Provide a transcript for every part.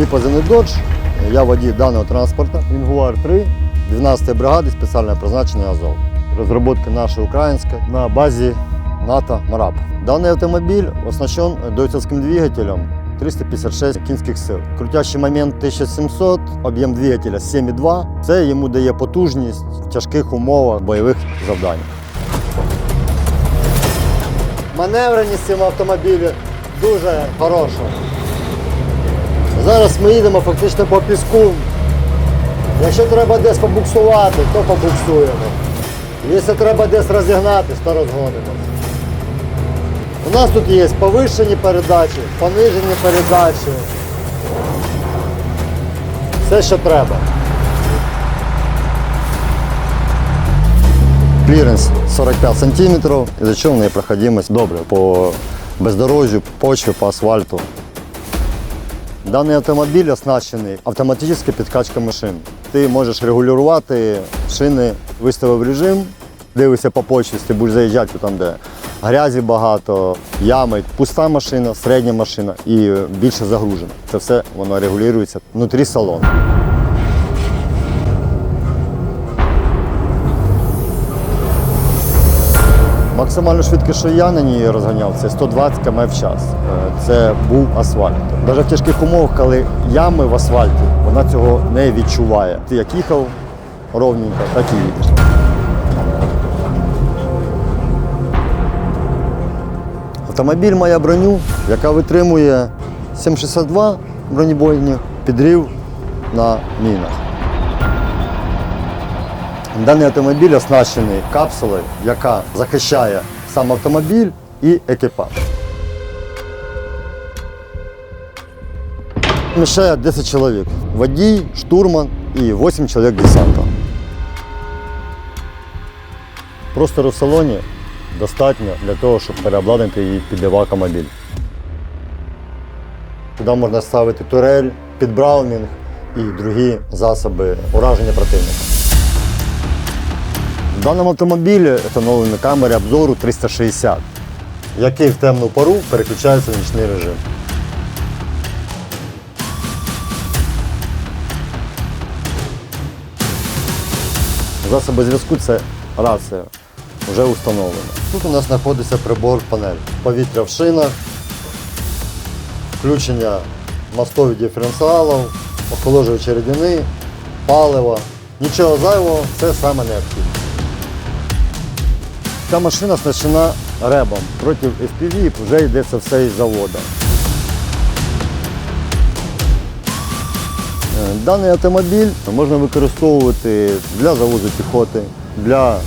Мій позивний Dodge. Я водій даного транспорту. Інгуар 3, 12 бригади спеціального призначення Азов. Розробка наша українська на базі НАТО МАРАП. Даний автомобіль оснащен дойцовським двигателем 356 кінських сил. Крутящий момент 1700, об'єм двигателя 7,2. Це йому дає потужність в тяжких умовах бойових завдань. Маневреність в цьому автомобілі дуже хороша. Зараз ми їдемо фактично по піску. Якщо треба десь побуксувати, то побуксуємо. Якщо треба десь розігнатись, то розгонимося. У нас тут є повишені передачі, понижені передачі. Все, що треба. Кліренс 45 см, за чого в неї проходимость добре по бездорожжю, по почві, по асфальту. Даний автомобіль оснащений автоматичною підкачкою шин. Ти можеш регулювати шини, виставив режим, дивишся по почві, ти будеш заїжджати там, де грязі багато, ями, пуста машина, середня машина і більше загружена. Це все воно регулюється внутрі салону. Максимальну швидкість, що я на ній розганяв, це 120 км в час. Е, Це був асфальт. Навіть в тяжких умовах, коли ями в асфальті, вона цього не відчуває. Ти як їхав ровненько, так і їдеш. Автомобіль має броню, яка витримує 7,62 бронебойні підрив на мінах. Даний автомобіль оснащений капсулою, яка захищає сам автомобіль і екіпаж. Вміщає 10 чоловік. Водій, штурман і 8 чоловік десанта. Простору в салоні достатньо для того, щоб переобладнати її під евакомобіль. Туди можна ставити турель, підбраунінг і другі засоби ураження противника. В даному автомобілі встановлені камери обзору 360, який в темну пору переключається в нічний режим. Засоби зв'язку це рація, вже установлена. Тут у нас знаходиться прибор панель. Повітря в шинах, включення мостових диференціалів, охолоджуючі рідини, паливо. Нічого зайвого, це саме необхідне. Ця машина оснащена ребом. Проти FPV вже йде це все із заводу. Е, Даний автомобіль можна використовувати для завозу піхоти, для е,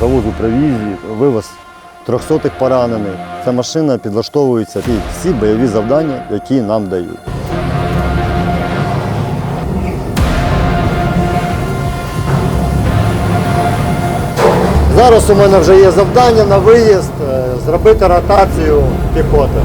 завозу провізії, вивоз трьохсотих поранених. Ця машина підлаштовується під всі бойові завдання, які нам дають. Зараз у мене вже є завдання на виїзд е, зробити ротацію піхоти.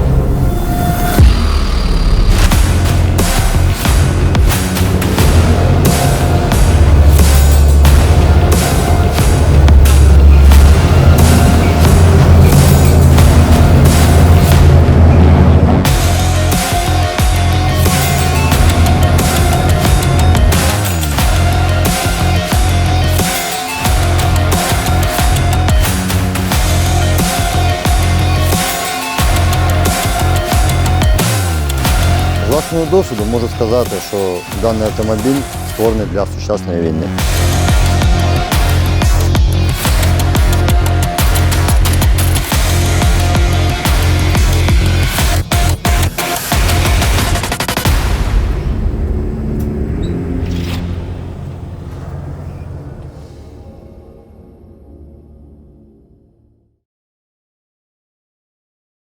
Власного досвіду можу сказати, що даний автомобіль створений для сучасної війни.